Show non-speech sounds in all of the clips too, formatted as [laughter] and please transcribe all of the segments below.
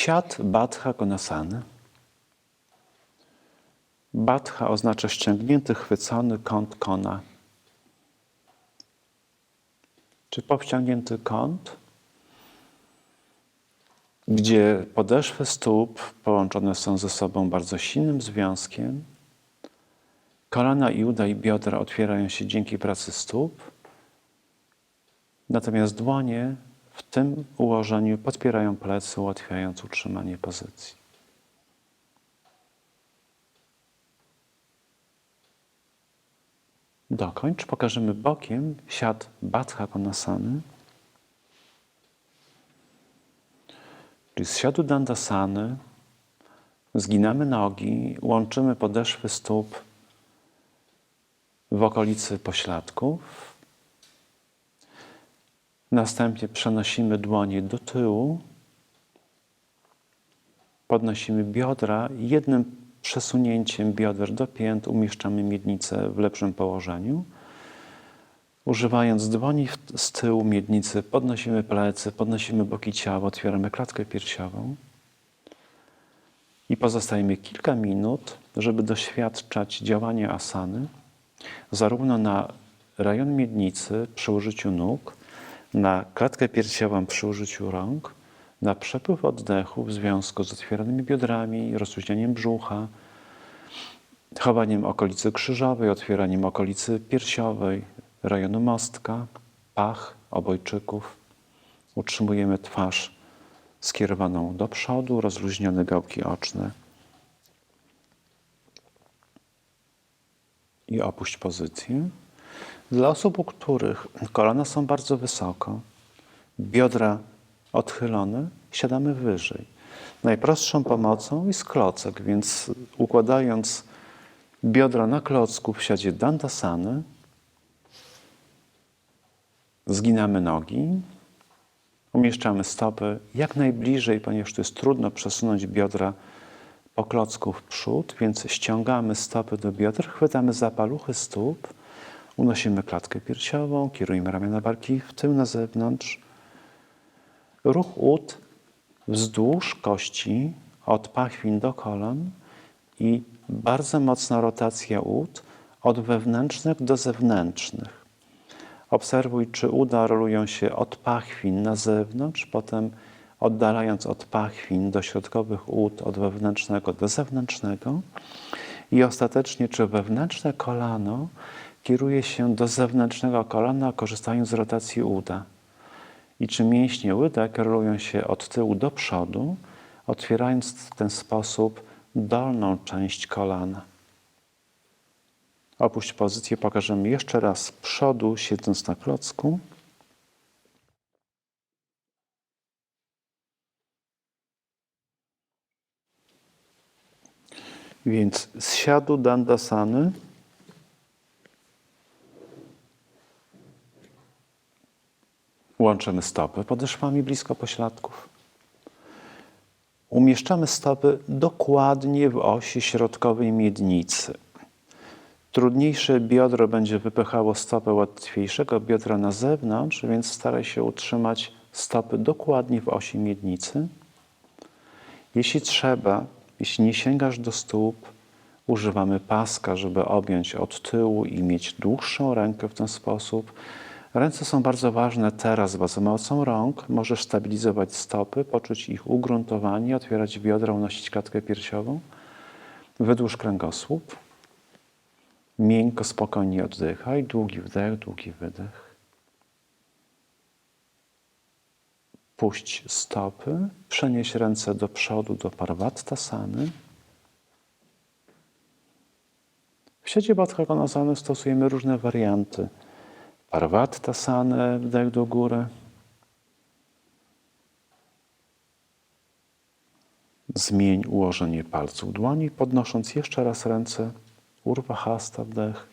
Siad Badha Konasany. Badha oznacza ściągnięty, chwycony kąt kona. Czy powściągnięty kąt, gdzie podeszwy stóp połączone są ze sobą bardzo silnym związkiem, kolana i uda i biodra otwierają się dzięki pracy stóp, natomiast dłonie w tym ułożeniu podpierają plecy, ułatwiając utrzymanie pozycji. Dokończ, pokażemy bokiem siad Baddha Konasany, czyli z siadu Dandasany zginamy nogi, łączymy podeszwy stóp w okolicy pośladków. Następnie przenosimy dłonie do tyłu, podnosimy biodra. I jednym przesunięciem bioder do pięt umieszczamy miednicę w lepszym położeniu. Używając dłoni z tyłu miednicy podnosimy plecy, podnosimy boki ciała, otwieramy klatkę piersiową. I pozostajemy kilka minut, żeby doświadczać działania asany, zarówno na rejon miednicy przy użyciu nóg, na klatkę piersiową przy użyciu rąk, na przepływ oddechu w związku z otwieranymi biodrami, rozluźnieniem brzucha, chowaniem okolicy krzyżowej, otwieraniem okolicy piersiowej, rejonu mostka, pach, obojczyków. Utrzymujemy twarz skierowaną do przodu, rozluźnione gałki oczne. I opuść pozycję. Dla osób, u których kolana są bardzo wysoko, biodra odchylone, siadamy wyżej. Najprostszą pomocą jest klocek, więc układając biodra na klocku w siadzie Dandasany, zginamy nogi, umieszczamy stopy jak najbliżej, ponieważ to jest trudno przesunąć biodra po klocku w przód, więc ściągamy stopy do bioder, chwytamy za paluchy stóp, unosimy klatkę piersiową, kierujemy ramiona barki w tył na zewnątrz. Ruch ud wzdłuż kości od pachwin do kolan i bardzo mocna rotacja ud od wewnętrznych do zewnętrznych. Obserwuj, czy uda rolują się od pachwin na zewnątrz, potem oddalając od pachwin do środkowych ud, od wewnętrznego do zewnętrznego. I ostatecznie, czy wewnętrzne kolano kieruje się do zewnętrznego kolana, korzystając z rotacji uda. I czy mięśnie łydek rolują się od tyłu do przodu, otwierając w ten sposób dolną część kolana. Opuść pozycję, pokażemy jeszcze raz z przodu, siedząc na klocku. Więc z siadu Dandasany łączymy stopy podeszwami blisko pośladków. Umieszczamy stopy dokładnie w osi środkowej miednicy. Trudniejsze biodro będzie wypychało stopę łatwiejszego biodra na zewnątrz, więc staraj się utrzymać stopy dokładnie w osi miednicy. Jeśli trzeba, jeśli nie sięgasz do stóp, używamy paska, żeby objąć od tyłu i mieć dłuższą rękę w ten sposób. Ręce są bardzo ważne teraz, bo za pomocą rąk możesz stabilizować stopy, poczuć ich ugruntowanie, otwierać biodra, unosić klatkę piersiową. Wydłuż kręgosłup. Miękko, spokojnie oddychaj. Długi wdech, długi wydech. Puść stopy. Przenieś ręce do przodu, do Parvattasany. W sieci Baddha Konasany stosujemy różne warianty. Parvattasana, wdech do góry. Zmień ułożenie palców dłoni, podnosząc jeszcze raz ręce. Urwa hasta, wdech.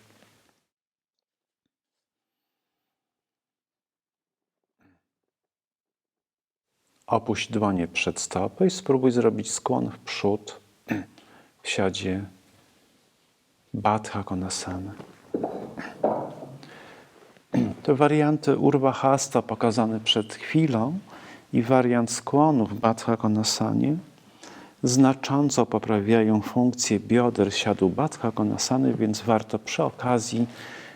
Opuść dłonie przed stopy i spróbuj zrobić skłon w przód [clears throat] w siadzie Baddha Konasana. Te warianty Urva Hasta pokazane przed chwilą i wariant skłonów w Baddha Konasanie znacząco poprawiają funkcję bioder siadu Baddha Konasany, więc warto przy okazji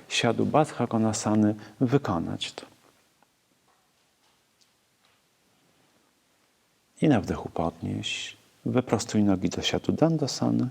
siadu Baddha Konasany wykonać to. I na wdechu podnieś. Wyprostuj nogi do siadu Dandasany.